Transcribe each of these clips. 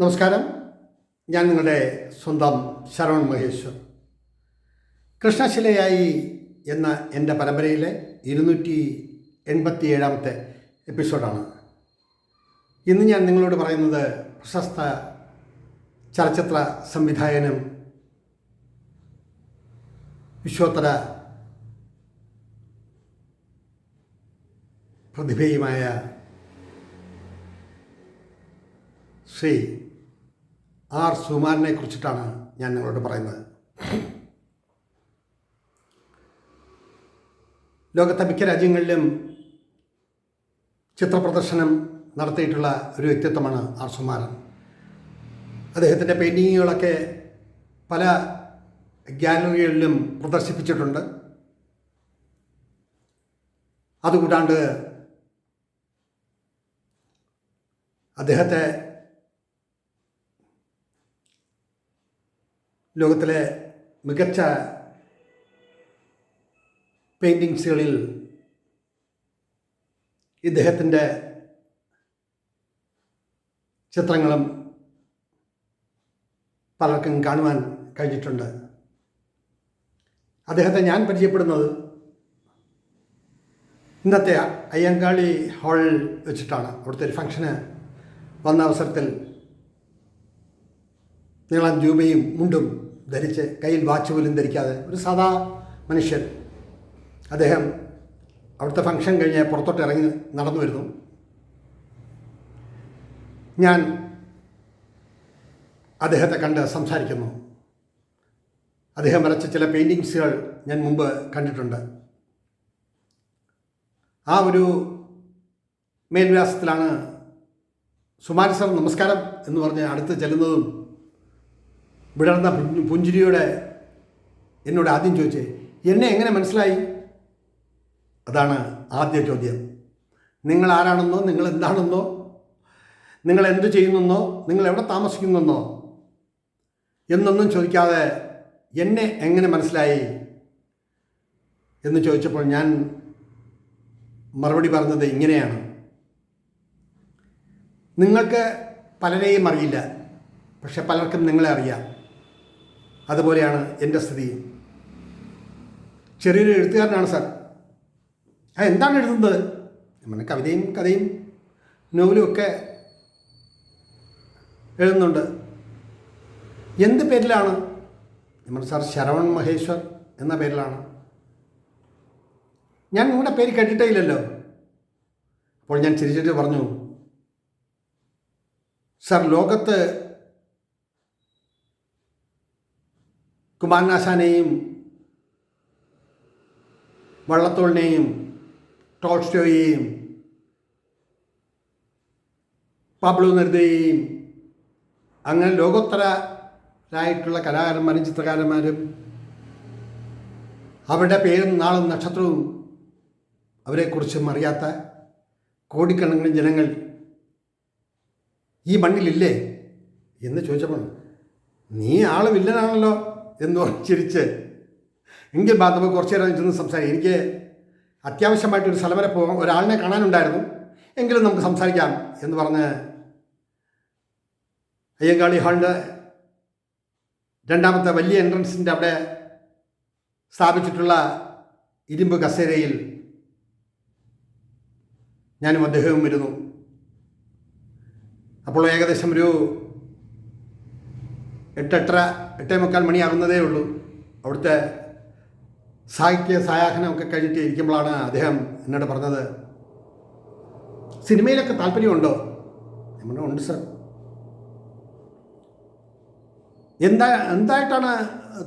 നമസ്കാരം. ഞാൻ നിങ്ങളുടെ സ്വന്തം ശരവൺ മഹേശ്വർ. കൃഷ്ണശിലയായി എന്ന എന്റെ പരമ്പരയിലെ ഇരുന്നൂറ്റി എൺപത്തി ഏഴാമത്തെ എപ്പിസോഡാണ്. ഇന്ന് ഞാൻ നിങ്ങളോട് പറയുന്നത് പ്രശസ്ത ചലച്ചിത്ര സംവിധായകനും വിശ്വോത്തര പ്രതിഭയുമായ ശ്രീ ആർ സുമാരനെ കുറിച്ചിട്ടാണ് ഞാൻ നിങ്ങളോട് പറയുന്നത്. ലോകത്തെ മിക്ക രാജ്യങ്ങളിലും ചിത്രപ്രദർശനം നടത്തിയിട്ടുള്ള ഒരു വ്യക്തിത്വമാണ് ആർ സുമാരൻ. അദ്ദേഹത്തിന്റെ പെയിന്റിങ്ങുകളൊക്കെ പല ഗ്യാലറികളിലും പ്രദർശിപ്പിച്ചിട്ടുണ്ട്. അതുകൂടാണ്ട് അദ്ദേഹത്തെ ലോകത്തിലെ മികച്ച പെയിന്റിങ്സുകളിൽ ഇദ്ദേഹത്തിന്റെ ചിത്രങ്ങളും പലർക്കും കാണുവാൻ കഴിഞ്ഞിട്ടുണ്ട്. അദ്ദേഹത്തെ ഞാൻ പരിചയപ്പെടുന്നത് ഇന്നത്തെ അയ്യങ്കാളി ഹാളിൽ വെച്ചിട്ടാണ്. അവിടുത്തെ ഒരു ഫംഗ്ഷന് വന്ന അവസരത്തിൽ നീളം ജൂബയും മുണ്ടും ധരിച്ച് കയ്യിൽ വാച്ച് പോലും ധരിക്കാതെ ഒരു സാധാ മനുഷ്യൻ അദ്ദേഹം അവിടുത്തെ ഫംഗ്ഷൻ കഴിഞ്ഞ് പുറത്തോട്ട് ഇറങ്ങി നടന്നു വരുന്നു. ഞാൻ അദ്ദേഹത്തെ കണ്ട് സംസാരിക്കുന്നു. അദ്ദേഹം വരച്ച ചില പെയിന്റിങ്സുകൾ ഞാൻ മുമ്പ് കണ്ടിട്ടുണ്ട്. ആ ഒരു മേൽവ്യാസത്തിലാണ് സുമാരി സർ നമസ്കാരം എന്ന് പറഞ്ഞ് അടുത്ത് ചെല്ലുന്നതും വിടർന്ന പുഞ്ച- പുഞ്ചിരിയോടെ എന്നോട് ആദ്യം ചോദിച്ചേ എന്നെ എങ്ങനെ മനസ്സിലായി? അതാണ് ആദ്യ ചോദ്യം. നിങ്ങൾ ആരാണെന്നോ? നിങ്ങൾ എന്താണെന്നോ? നിങ്ങൾ എന്ത് ചെയ്യുന്നെന്നോ? നിങ്ങൾ എവിടെ താമസിക്കുന്നെന്നോ? എന്നൊന്നും ചോദിക്കാതെ എന്നെ എങ്ങനെ മനസ്സിലായി? എന്ന് ചോദിച്ചപ്പോൾ ഞാൻ മറുപടി പറഞ്ഞത് ഇങ്ങനെയാണ്. നിങ്ങൾക്ക് പലരെയും അറിയില്ല പക്ഷെ പലർക്കും നിങ്ങളെ അറിയാം. അതുപോലെയാണ് എന്റെ സ്ഥിതി. ചെറിയൊരു എഴുത്തുകാരനാണ് സാർ. ആ എന്താണ് എഴുതുന്നത്? നമ്മുടെ കവിതയും കഥയും നോവലും ഒക്കെ എഴുതുന്നുണ്ട്. എന്ത് പേരിലാണ്? നമ്മുടെ സാർ ശരവൺ മഹേശ്വർ എന്ന പേരിലാണ്. ഞാൻ നിങ്ങളുടെ പേര് കേട്ടിട്ടേ ഇല്ലല്ലോ. അപ്പോൾ ഞാൻ ചിരിച്ചിട്ട് പറഞ്ഞു സാർ ലോകത്ത് കുമാരനാശാനെയും വള്ളത്തോളിനെയും ടോൾസ്റ്റോയെയും പാബ്ലോ നെറുതയെയും അങ്ങനെ ലോകോത്തരായിട്ടുള്ള കലാകാരന്മാരും ചിത്രകാരന്മാരും അവരുടെ പേരും നാളും നക്ഷത്രവും അവരെക്കുറിച്ചും അറിയാത്ത കോടിക്കണക്കിന് ജനങ്ങൾ ഈ മണ്ണിലില്ലേ? എന്ന് ചോദിച്ചപ്പോൾ നീ ആൾ വില്ലനാണല്ലോ എന്ന് പറഞ്ഞ് ചിരിച്ച് എങ്കിൽ ബാധവ് കുറച്ച് നേരം ചെന്ന് സംസാരിക്കാം എനിക്ക് അത്യാവശ്യമായിട്ടൊരു സ്ഥലം വരെ പോകാം ഒരാളിനെ കാണാനുണ്ടായിരുന്നു. എങ്കിലും നമുക്ക് സംസാരിക്കാം എന്ന് പറഞ്ഞ് അയ്യങ്കാളി ഹാളിന്റെ രണ്ടാമത്തെ വലിയ എൻട്രൻസിന്റെ അവിടെ സ്ഥാപിച്ചിട്ടുള്ള ഇരുമ്പ് കസേരയിൽ ഞാനും അദ്ദേഹവും ഇരുന്നു. അപ്പോൾ ഏകദേശം ഒരു എട്ടെട്ടര എട്ടേ മുക്കാൽ മണിയാകുന്നതേ ഉള്ളൂ. അവിടുത്തെ സാഹിത്യ സായാഹനമൊക്കെ കഴിഞ്ഞിട്ട് ഇരിക്കുമ്പോഴാണ് അദ്ദേഹം എന്നോട് പറഞ്ഞത് സിനിമയിലൊക്കെ താല്പര്യമുണ്ടോ? പറഞ്ഞു ഉണ്ട് സർ. എന്താ എന്തായിട്ടാണ്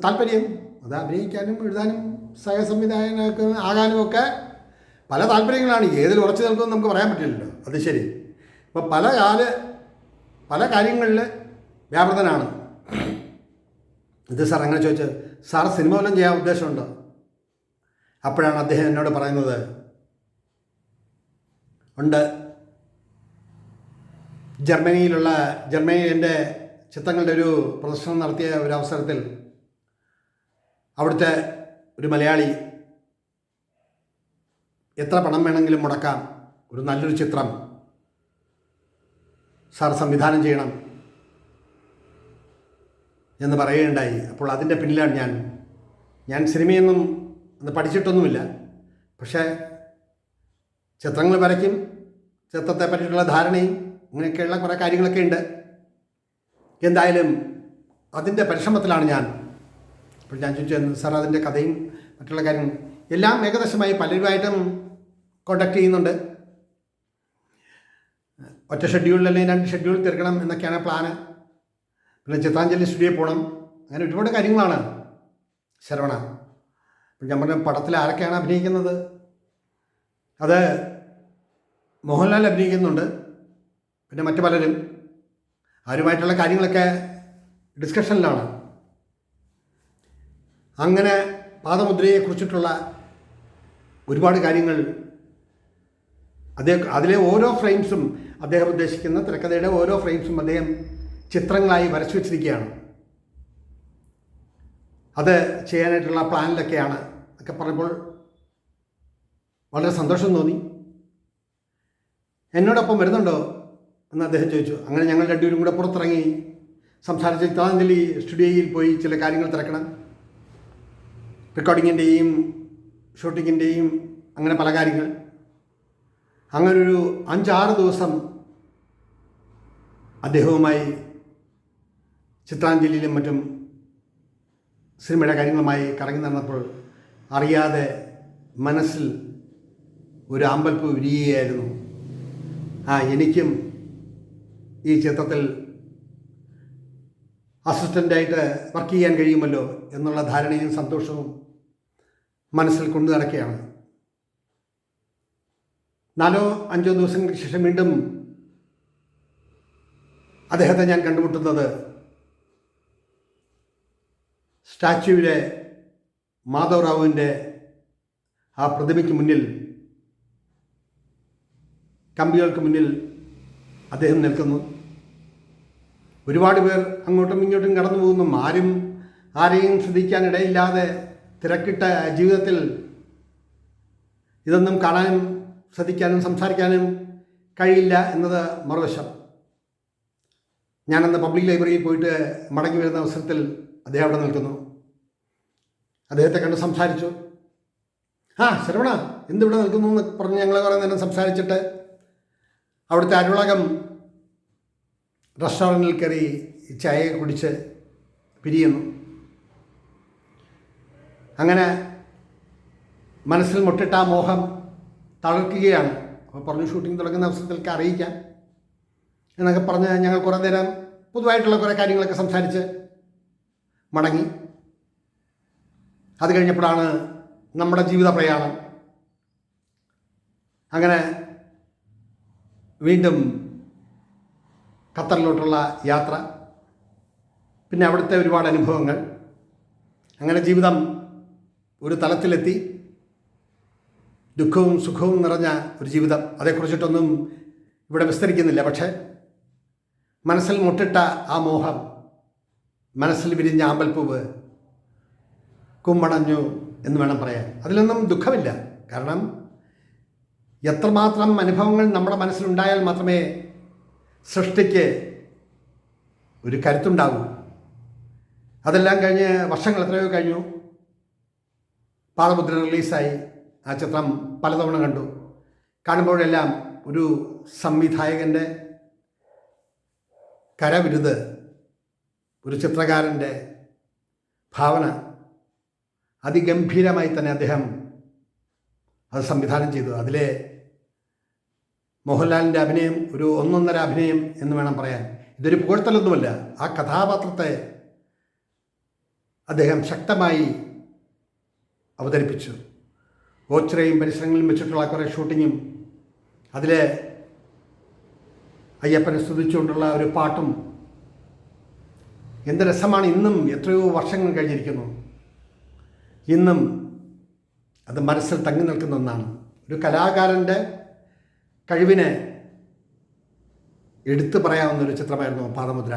താല്പര്യം? അത് അഭിനയിക്കാനും എഴുതാനും സഹസംവിധായകനൊക്കെ ആകാനും ഒക്കെ പല താല്പര്യങ്ങളാണ്. ഏതിൽ ഉറച്ചു നിൽക്കുമെന്ന് നമുക്ക് പറയാൻ പറ്റില്ലല്ലോ. അത് ശരി. അപ്പോൾ പല കാല പല കാര്യങ്ങളിൽ വ്യാപൃതനാണ്. ഇത് സാർ അങ്ങനെ ചോദിച്ചത് സാർ സിനിമ വല്ലതും ചെയ്യാൻ ഉദ്ദേശമുണ്ടോ? അപ്പോഴാണ് അദ്ദേഹം എന്നോട് പറയുന്നത് ഉണ്ട്. ജർമ്മനിയിലുള്ള ജർമ്മനിയിൽ എന്റെ ചിത്രങ്ങളുടെ ഒരു പ്രദർശനം നടത്തിയ ഒരു അവസരത്തിൽ അവിടുത്തെ ഒരു മലയാളി എത്ര പണം വേണമെങ്കിലും മുടക്കാം. ഒരു നല്ലൊരു ചിത്രം സാർ സംവിധാനം ചെയ്യണം. എന്ന് പറയുകയുണ്ടായി. അപ്പോൾ അതിന്റെ പിന്നിലാണ് ഞാൻ. ഞാൻ സിനിമയൊന്നും അന്ന് പഠിച്ചിട്ടൊന്നുമില്ല. പക്ഷേ ചിത്രങ്ങൾ വരയ്ക്കും ചിത്രത്തെ പറ്റിയിട്ടുള്ള ധാരണയും അങ്ങനെയൊക്കെയുള്ള കുറേ കാര്യങ്ങളൊക്കെ ഉണ്ട്. എന്തായാലും അതിന്റെ പരിശ്രമത്തിലാണ് ഞാൻ. അപ്പോൾ ഞാൻ ചോദിച്ചു സാർ അതിന്റെ കഥയും മറ്റുള്ള കാര്യങ്ങൾ എല്ലാം ഏകദേശമായി പലരുമായിട്ടും കോണ്ടാക്ട് ചെയ്യുന്നുണ്ട്. ഒറ്റ ഷെഡ്യൂളിൽ അല്ലെങ്കിൽ രണ്ട് ഷെഡ്യൂൾ തീർക്കണം എന്നൊക്കെയാണ് പ്ലാന് പിന്നെ ചിത്താഞ്ജലി സ്റ്റുഡിയോ പോകണം അങ്ങനെ ഒരുപാട് കാര്യങ്ങളാണ് ശരവണ. അപ്പോൾ ഞാൻ പറഞ്ഞ പടത്തിൽ ആരൊക്കെയാണ് അഭിനയിക്കുന്നത്? അത് മോഹൻലാൽ അഭിനയിക്കുന്നുണ്ട്. പിന്നെ മറ്റു പലരും. അവരുമായിട്ടുള്ള കാര്യങ്ങളൊക്കെ ഡിസ്കഷനിലാണ് അങ്ങനെ പാദമുദ്രയെ കുറിച്ചിട്ടുള്ള ഒരുപാട് കാര്യങ്ങൾ അദ്ദേഹം അതിലെ ഓരോ ഫ്രെയിംസും അദ്ദേഹം ഉദ്ദേശിക്കുന്ന തിരക്കഥയുടെ ഓരോ ഫ്രെയിംസും അദ്ദേഹം ചിത്രങ്ങളായി വരച്ചു വച്ചിരിക്കുകയാണ്. അത് ചെയ്യാനായിട്ടുള്ള പ്ലാനിലൊക്കെയാണ്. ഒക്കെ പറഞ്ഞപ്പോൾ വളരെ സന്തോഷം തോന്നി. എന്നോടൊപ്പം വരുന്നുണ്ടോ? എന്ന് അദ്ദേഹം ചോദിച്ചു. അങ്ങനെ ഞങ്ങൾ രണ്ടുപേരും കൂടെ പുറത്തിറങ്ങി സംസാരിച്ച് ചിത്രാഞ്ജലി സ്റ്റുഡിയോയിൽ പോയി ചില കാര്യങ്ങൾ തിരക്കണം. റെക്കോർഡിങ്ങിന്റെയും ഷൂട്ടിങ്ങിന്റെയും അങ്ങനെ പല കാര്യങ്ങൾ. അങ്ങനൊരു അഞ്ചാറ് ദിവസം അദ്ദേഹവുമായി ചിത്രാഞ്ജലിയിലും മറ്റും സിനിമയുടെ കാര്യങ്ങളുമായി കറങ്ങി നടന്നപ്പോൾ അറിയാതെ മനസ്സിൽ ഒരു അമ്പൽപ്പ് വിരിയുകയായിരുന്നു. ആ എനിക്കും ഈ ചിത്രത്തിൽ അസിസ്റ്റന്റായിട്ട് വർക്ക് ചെയ്യാൻ കഴിയുമല്ലോ എന്നുള്ള ധാരണയും സന്തോഷവും മനസ്സിൽ കൊണ്ടു നടക്കുകയാണ്. നാലോ അഞ്ചോ ദിവസങ്ങൾക്ക് ശേഷം വീണ്ടും അദ്ദേഹത്തെ ഞാൻ കണ്ടുമുട്ടുന്നത് സ്റ്റാച്യുവിലെ മാധവറാവുവിന്റെ ആ പ്രതിമയ്ക്ക് മുന്നിൽ കമ്പികൾക്ക് മുന്നിൽ അദ്ദേഹം നിൽക്കുന്നു. ഒരുപാട് പേർ അങ്ങോട്ടും ഇങ്ങോട്ടും കടന്നു പോകുന്നു. ആരും ആരെയും ശ്രദ്ധിക്കാനിടയില്ലാതെ തിരക്കിട്ട ജീവിതത്തിൽ ഇതൊന്നും കാണാനും ശ്രദ്ധിക്കാനും സംസാരിക്കാനും കഴിയില്ല എന്നത് മറുവശം. ഞാനന്ന് പബ്ലിക് ലൈബ്രറിയിൽ പോയിട്ട് മടങ്ങി വരുന്ന അവസരത്തിൽ അദ്ദേഹം അവിടെ നിൽക്കുന്നു. അദ്ദേഹത്തെ കണ്ട് സംസാരിച്ചു. ആ ശ്രവണ എന്തിവിടെ നിൽക്കുന്നു? എന്ന് പറഞ്ഞ് ഞങ്ങൾ കുറേ നേരം സംസാരിച്ചിട്ട് അവിടുത്തെ അരുളകം റെസ്റ്റോറന്റിൽ കയറി ചായ കുടിച്ച് പിരിയുന്നു. അങ്ങനെ മനസ്സിൽ മുട്ടിട്ട ആ മോഹം തളർക്കുകയാണ്. അപ്പോൾ പറഞ്ഞു ഷൂട്ടിംഗ് തുടങ്ങുന്ന അവസരത്തിലേക്ക് അറിയിക്കാം. എന്നൊക്കെ പറഞ്ഞ് ഞങ്ങൾ കുറേ നേരം പൊതുവായിട്ടുള്ള കുറേ കാര്യങ്ങളൊക്കെ സംസാരിച്ച് മടങ്ങി. അത് കഴിഞ്ഞപ്പോഴാണ് നമ്മുടെ ജീവിത പ്രയാണം. അങ്ങനെ വീണ്ടും ഖത്തറിലോട്ടുള്ള യാത്ര പിന്നെ അവിടുത്തെ ഒരുപാട് അനുഭവങ്ങൾ. അങ്ങനെ ജീവിതം ഒരു തലത്തിലെത്തി. ദുഃഖവും സുഖവും നിറഞ്ഞ ഒരു ജീവിതം. അതേക്കുറിച്ചിട്ടൊന്നും ഇവിടെ വിസ്തരിക്കുന്നില്ല. പക്ഷേ മനസ്സിൽ മുട്ടിട്ട ആ മോഹം മനസ്സിൽ വിരിഞ്ഞ ആമ്പൽപ്പൂവ് കുമ്മണഞ്ഞു എന്ന് വേണം പറയാൻ. അതിലൊന്നും ദുഃഖമില്ല. കാരണം എത്രമാത്രം അനുഭവങ്ങൾ നമ്മുടെ മനസ്സിലുണ്ടായാൽ മാത്രമേ സൃഷ്ടിക്ക് ഒരു കരുത്തുണ്ടാകൂ അതെല്ലാം കഴിഞ്ഞ് വർഷങ്ങൾ എത്രയോ കഴിഞ്ഞു. പാദമുദ്ര റിലീസായി. ആ ചിത്രം പലതവണ കണ്ടു. കാണുമ്പോഴെല്ലാം ഒരു സംവിധായകന്റെ കരവിരുത് ഒരു ചിത്രകാരന്റെ ഭാവന അതിഗംഭീരമായി തന്നെ അദ്ദേഹം അത് സംവിധാനം ചെയ്തു. അതിലെ മോഹൻലാലിന്റെ അഭിനയം ഒരു ഒന്നൊന്നര അഭിനയം എന്ന് വേണം പറയാൻ. ഇതൊരു പുകഴ്ത്തലൊന്നുമല്ല. ആ കഥാപാത്രത്തെ അദ്ദേഹം ശക്തമായി അവതരിപ്പിച്ചു. ഓച്ചിറയും പരിസരങ്ങളിലും വെച്ചിട്ടുള്ള കുറേ ഷൂട്ടിങ്ങും അതിലെ അയ്യപ്പനെ സ്തുതിച്ചുകൊണ്ടുള്ള ഒരു പാട്ടും എന്ത് രസമാണ് ഇന്നും എത്രയോ വർഷങ്ങൾ കഴിഞ്ഞിരിക്കുന്നു. ഇന്നും അത് മനസ്സിൽ തങ്ങി നിൽക്കുന്ന ഒന്നാണ്. ഒരു കലാകാരന്റെ കഴിവിനെ എടുത്തു പറയാവുന്ന ഒരു ചിത്രമായിരുന്നു പാദമുദ്ര.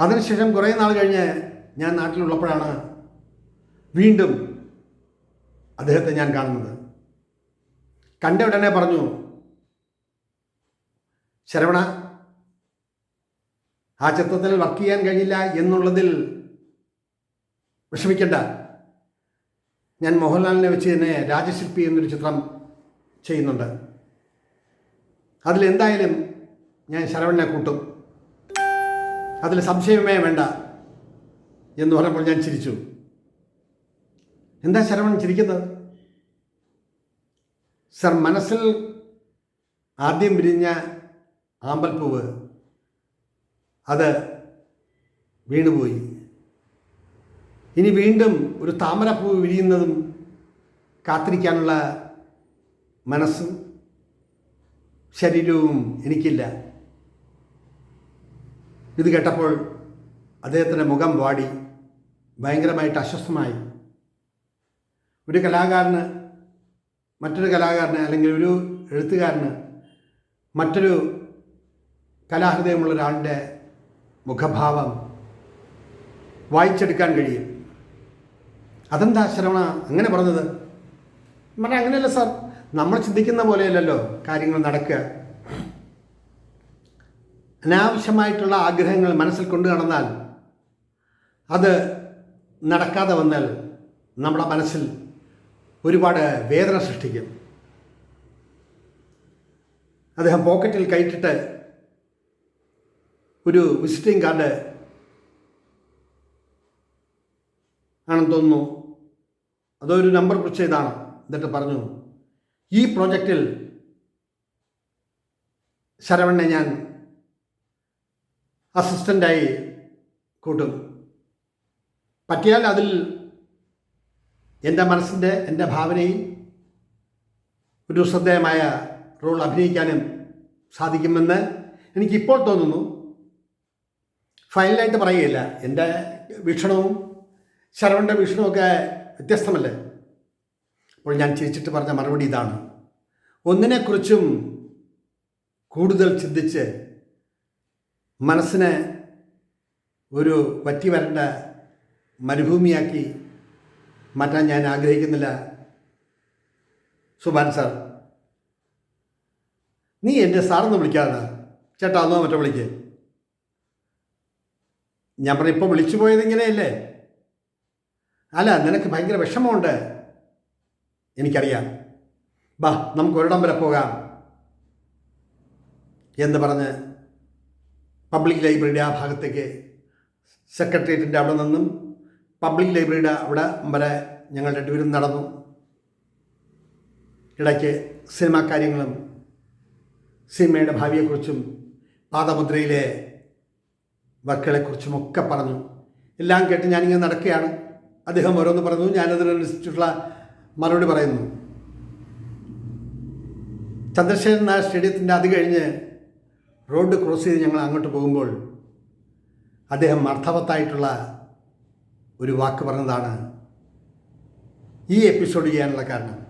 അതിനുശേഷം കുറേ നാൾ കഴിഞ്ഞ് ഞാൻ നാട്ടിലുള്ളപ്പോഴാണ് വീണ്ടും അദ്ദേഹത്തെ ഞാൻ കാണുന്നത്. കണ്ട ഉടനെ പറഞ്ഞു ശരവണ ആ ചിത്രത്തിൽ വർക്ക് ചെയ്യാൻ കഴിയില്ല എന്നുള്ളതിൽ വിഷമിക്കേണ്ട. ഞാൻ മോഹൻലാലിനെ വെച്ച് തന്നെ രാജശില്പി എന്നൊരു ചിത്രം ചെയ്യുന്നുണ്ട്. അതിലെന്തായാലും ഞാൻ ശരവണനെ കൂട്ടും. അതിൽ സംശയമേ വേണ്ട എന്ന് പറഞ്ഞപ്പോൾ ഞാൻ ചിരിച്ചു. എന്താ ശരവൺ ചിരിക്കുന്നത്? സർ മനസ്സിൽ ആദ്യം വിരിഞ്ഞ ആമ്പൽപ്പൂവ് അത് വീണുപോയി. ഇനി വീണ്ടും ഒരു താമരപ്പൂ വിരിയുന്നതും കാത്തിരിക്കാനുള്ള മനസ്സും ശരീരവും എനിക്കില്ല. ഇത് കേട്ടപ്പോൾ അദ്ദേഹത്തിന്റെ മുഖം വാടി ഭയങ്കരമായിട്ട് അസ്വസ്ഥമായി. ഒരു കലാകാരന് മറ്റൊരു കലാകാരന് അല്ലെങ്കിൽ ഒരു എഴുത്തുകാരന് മറ്റൊരു കലാഹൃദയമുള്ള ഒരാളുടെ മുഖഭാവം വായിച്ചെടുക്കാൻ കഴിയും. അതെന്താ ശ്രവണ അങ്ങനെ പറഞ്ഞത്? പറഞ്ഞാൽ അങ്ങനെയല്ല സാർ നമ്മൾ ചിന്തിക്കുന്ന പോലെയല്ലല്ലോ കാര്യങ്ങൾ നടക്കുക. അനാവശ്യമായിട്ടുള്ള ആഗ്രഹങ്ങൾ മനസ്സിൽ കൊണ്ടു നടന്നാൽ അത് നടക്കാതെ വന്നാൽ നമ്മുടെ മനസ്സിൽ ഒരുപാട് വേദന സൃഷ്ടിക്കും. അദ്ദേഹം പോക്കറ്റിൽ കയറ്റിട്ട് ഒരു വിസിറ്റിംഗ് കാർഡ് ആണെന്ന് തോന്നുന്നു. അതൊരു നമ്പർ കുറിച്ച് ഇതാണ് എന്നിട്ട് പറഞ്ഞു ഈ പ്രോജക്റ്റിൽ ശരവണ്ണെ ഞാൻ അസിസ്റ്റന്റായി കൂട്ടും. പറ്റിയാൽ അതിൽ എന്റെ മനസ്സിന്റെ എന്റെ ഭാവനയും ഒരു ശ്രദ്ധേയമായ റോൾ അഭിനയിക്കാനും സാധിക്കുമെന്ന് എനിക്കിപ്പോൾ തോന്നുന്നു. ഫൈനലായിട്ട് പറയുകയില്ല. എന്റെ വീക്ഷണവും ശരവണന്റെ വീക്ഷണമൊക്കെ വ്യത്യസ്തമല്ലേ? അപ്പോൾ ഞാൻ ചിരിച്ചിട്ട് പറഞ്ഞ മറുപടി ഇതാണ്. ഒന്നിനെക്കുറിച്ചും കൂടുതൽ ചിന്തിച്ച് മനസ്സിനെ ഒരു വറ്റി വരേണ്ട മരുഭൂമിയാക്കി മാറ്റാൻ ഞാൻ ആഗ്രഹിക്കുന്നില്ല. സുബാൻ സാർ നീ എന്റെ സാറൊന്ന് വിളിക്കാതെ ചേട്ടാ എന്നോ മറ്റോ വിളിക്കേ. ഞാൻ പറഞ്ഞ ഇപ്പോൾ വിളിച്ചു പോയത് ഇങ്ങനെയല്ലേ? അല്ല നിനക്ക് ഭയങ്കര വിഷമമുണ്ട്. എനിക്കറിയാം. ബാ നമുക്ക് ഒരിടം വരെ പോകാം. എന്ന് പറഞ്ഞ് പബ്ലിക് ലൈബ്രറിയുടെ ആ ഭാഗത്തേക്ക് സെക്രട്ടേറിയറ്റിന്റെ അവിടെ നിന്നും പബ്ലിക് ലൈബ്രറിയുടെ അവിടെ വരെ ഞങ്ങൾ രണ്ടുപേരും നടന്നു. ഇടയ്ക്ക് സിനിമാ കാര്യങ്ങളും സിനിമയുടെ ഭാവിയെക്കുറിച്ചും പാദമുദ്രയിലെ വർക്കുകളെക്കുറിച്ചുമൊക്കെ പറഞ്ഞു. എല്ലാം കേട്ട് ഞാനിങ്ങനെ നടക്കുകയാണ്. അദ്ദേഹം ഓരോന്ന് പറഞ്ഞു ഞാനതിനനുസരിച്ചുള്ള മറുപടി പറയുന്നു. ചന്ദ്രശേഖരൻ നായർ സ്റ്റേഡിയത്തിന്റെ അത് കഴിഞ്ഞ് റോഡ് ക്രോസ് ചെയ്ത് ഞങ്ങൾ അങ്ങോട്ട് പോകുമ്പോൾ അദ്ദേഹം അർത്ഥവത്തായിട്ടുള്ള ഒരു വാക്ക് പറഞ്ഞതാണ്. ഈ എപ്പിസോഡ് ചെയ്യാനുള്ള കാരണം.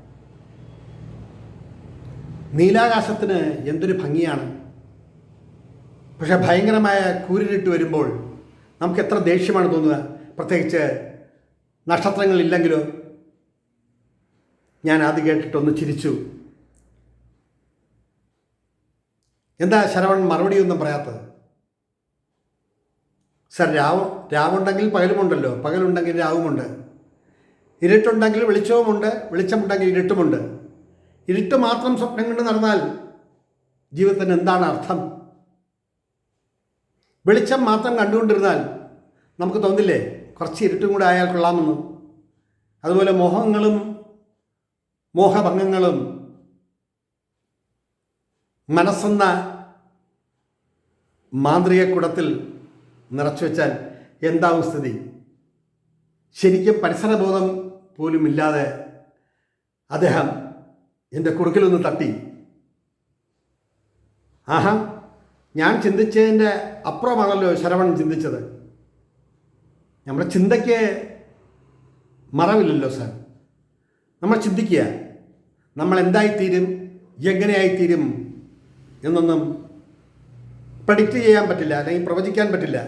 നീലാകാശത്തിന് എന്തൊരു ഭംഗിയാണ്. പക്ഷേ ഭയങ്കരമായ കൂരിലിട്ട് വരുമ്പോൾ നമുക്ക് എത്ര ദേഷ്യമാണ് തോന്നുക. പ്രത്യേകിച്ച് നക്ഷത്രങ്ങളില്ലെങ്കിലോ? ഞാൻ അത് കേട്ടിട്ടൊന്ന് ചിരിച്ചു. എന്താ ശരവൺ മറുപടിയൊന്നും പറയാത്തത്? സർ രാവ് രാവുണ്ടെങ്കിൽ പകലുമുണ്ടല്ലോ. പകലുണ്ടെങ്കിൽ രാവുമുണ്ട്. ഇരുട്ടുണ്ടെങ്കിൽ വെളിച്ചവുമുണ്ട്. വെളിച്ചമുണ്ടെങ്കിൽ ഇരുട്ടുമുണ്ട്. ഇരുട്ട് മാത്രം സ്വപ്നം കൊണ്ട് നടന്നാൽ ജീവിതത്തിന് എന്താണ് അർത്ഥം? വെളിച്ചം മാത്രം കണ്ടുകൊണ്ടിരുന്നാൽ നമുക്ക് തോന്നില്ലേ? കുറച്ച് ഇരുട്ടും കൂടെ ആയാൽ കൊള്ളാമെന്ന്. അതുപോലെ മോഹങ്ങളും മോഹഭംഗങ്ങളും മനസ്സെന്ന മാന്ത്രിക കുടത്തിൽ നിറച്ചു വെച്ചാൽ എന്താവും സ്ഥിതി? ശരിക്കും പരിസരബോധം പോലും ഇല്ലാതെ അദ്ദേഹം എന്റെ കുറുക്കിലൊന്ന് തട്ടി. ആഹാ ഞാൻ ചിന്തിച്ചതിന്റെ അപ്പുറമാണല്ലോ ശരവൺ ചിന്തിച്ചത്. നമ്മുടെ ചിന്തയ്ക്ക് മറവില്ലല്ലോ സാർ. നമ്മൾ ചിന്തിക്കുക. നമ്മൾ എന്തായിത്തീരും എങ്ങനെയായിത്തീരും എന്നൊന്നും പ്രഡിക്റ്റ് ചെയ്യാൻ പറ്റില്ല അല്ലെങ്കിൽ പ്രവചിക്കാൻ പറ്റില്ല.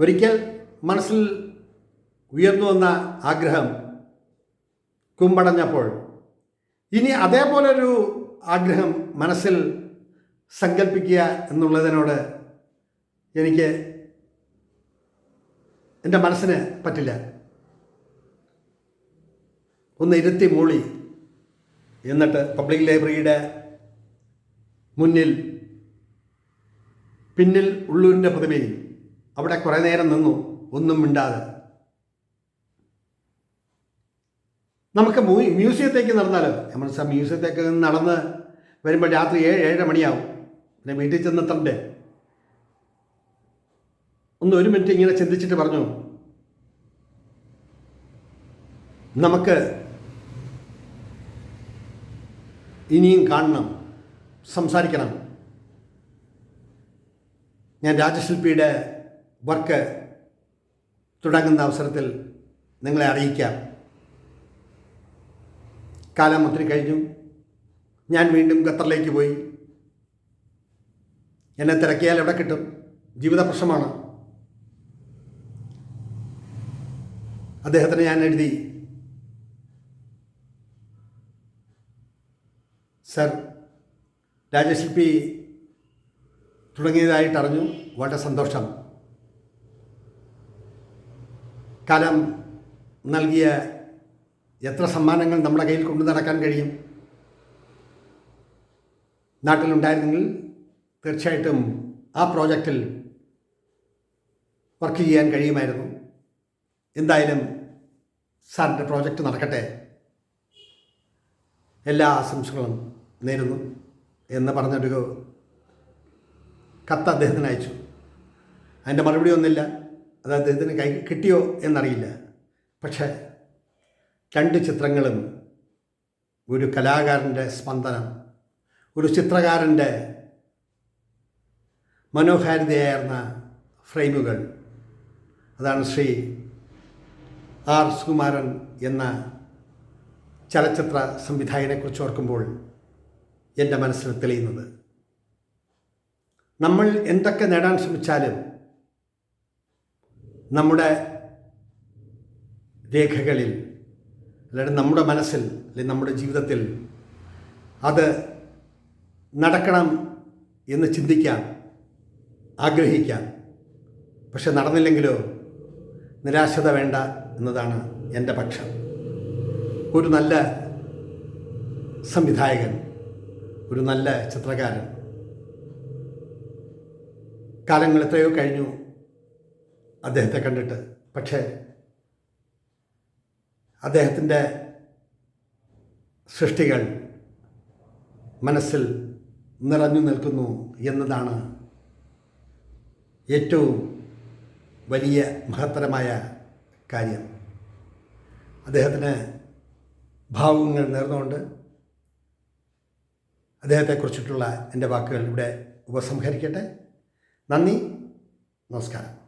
ഒരിക്കൽ മനസ്സിൽ ഉയർന്നു വന്ന ആഗ്രഹം കുമ്പടഞ്ഞപ്പോൾ ഇനി അതേപോലൊരു ആഗ്രഹം മനസ്സിൽ സങ്കല്പിക്കുക എന്നുള്ളതിനോട് എനിക്ക് എന്റെ മനസ്സിന് പറ്റില്ല. ഒന്ന് ഇരുത്തി മൂളി. എന്നിട്ട് പബ്ലിക് ലൈബ്രറിയുടെ മുന്നിൽ പിന്നിൽ ഉള്ളൂരിന്റെ പ്രതിമയിൽ അവിടെ കുറേ നേരം നിന്നു ഒന്നും മിണ്ടാതെ. നമുക്ക് മ്യൂ- മ്യൂസിയത്തേക്ക് നടന്നാലോ? നമ്മൾ മ്യൂസിയത്തേക്ക് നടന്ന് വരുമ്പോൾ രാത്രി ഏഴ് ഏഴര മണിയാവും. പിന്നെ വീട്ടിൽ ചെന്നെത്തണ്ടേ ഒന്ന് ഒരു മിനിറ്റ് ഇങ്ങനെ ചിന്തിച്ചിട്ട് പറഞ്ഞു? നമുക്ക് ഇനിയും കാണണം സംസാരിക്കണം. ഞാൻ രാജശില്പിയുടെ വർക്ക് തുടങ്ങുന്ന അവസരത്തിൽ നിങ്ങളെ അറിയിക്കാം. കാലം ഒത്തിരി കഴിഞ്ഞു. ഞാൻ വീണ്ടും ഖത്തറിലേക്ക് പോയി. എന്നെ തിരക്കിയാൽ എവിടെ കിട്ടും? ജീവിത പ്രശ്നമാണ്. അദ്ദേഹത്തിന് ഞാൻ എഴുതി. സർ രാജശില്പി തുടങ്ങിയതായിട്ട് അറിഞ്ഞു. വളരെ സന്തോഷം. കാലം നൽകിയ എത്ര സമ്മാനങ്ങൾ നമ്മുടെ കയ്യിൽ കൊണ്ടു നടക്കാൻ കഴിയും? നാട്ടിലുണ്ടായിരുന്നെങ്കിൽ തീർച്ചയായിട്ടും ആ പ്രോജക്റ്റിൽ വർക്ക് ചെയ്യാൻ കഴിയുമായിരുന്നു. എന്തായാലും സാറിന്റെ പ്രോജക്റ്റ് നടക്കട്ടെ. എല്ലാ ആശംസകളും നേരുന്നു എന്ന് പറഞ്ഞൊരു കത്ത് അദ്ദേഹത്തിന് അയച്ചു. അതിന്റെ മറുപടി ഒന്നുമില്ല. അത് അദ്ദേഹത്തിന് കൈ കിട്ടിയോ എന്നറിയില്ല. പക്ഷേ രണ്ട് ചിത്രങ്ങളും ഒരു കലാകാരന്റെ സ്പന്ദനം ഒരു ചിത്രകാരന്റെ മനോഹാരിതയായിരുന്ന ഫ്രെയിമുകൾ അതാണ് ശ്രീ ആർ സുകുമാരൻ എന്ന ചലച്ചിത്ര സംവിധായകനെക്കുറിച്ച് ഓർക്കുമ്പോൾ എന്റെ മനസ്സിൽ തെളിയുന്നത്. നമ്മൾ എന്തൊക്കെ നേടാൻ ശ്രമിച്ചാലും നമ്മുടെ രേഖകളിൽ അല്ലെങ്കിൽ നമ്മുടെ മനസ്സിൽ അല്ലെങ്കിൽ നമ്മുടെ ജീവിതത്തിൽ അത് നടക്കണം എന്ന് ചിന്തിക്കാം ആഗ്രഹിക്കാം പക്ഷെ നടന്നില്ലെങ്കിലോ? നിരാശത വേണ്ട എന്നതാണ് എന്റെ പക്ഷം. ഒരു നല്ല സംവിധായകൻ ഒരു നല്ല ചിത്രകാരൻ. കാലങ്ങൾ എത്രയോ കഴിഞ്ഞു അദ്ദേഹത്തെ കണ്ടിട്ട്. പക്ഷേ അദ്ദേഹത്തിന്റെ സൃഷ്ടികൾ മനസ്സിൽ നിറഞ്ഞു നിൽക്കുന്നു എന്നതാണ് ഏറ്റവും വലിയ മഹത്തരമായ കാര്യം. അദ്ദേഹത്തിന് ഭാവുകങ്ങൾ നേർന്നുകൊണ്ട് അദ്ദേഹത്തെക്കുറിച്ചിട്ടുള്ള എന്റെ വാക്കുകൾ ഇവിടെ ഉപസംഹരിക്കട്ടെ. നന്ദി നമസ്കാരം.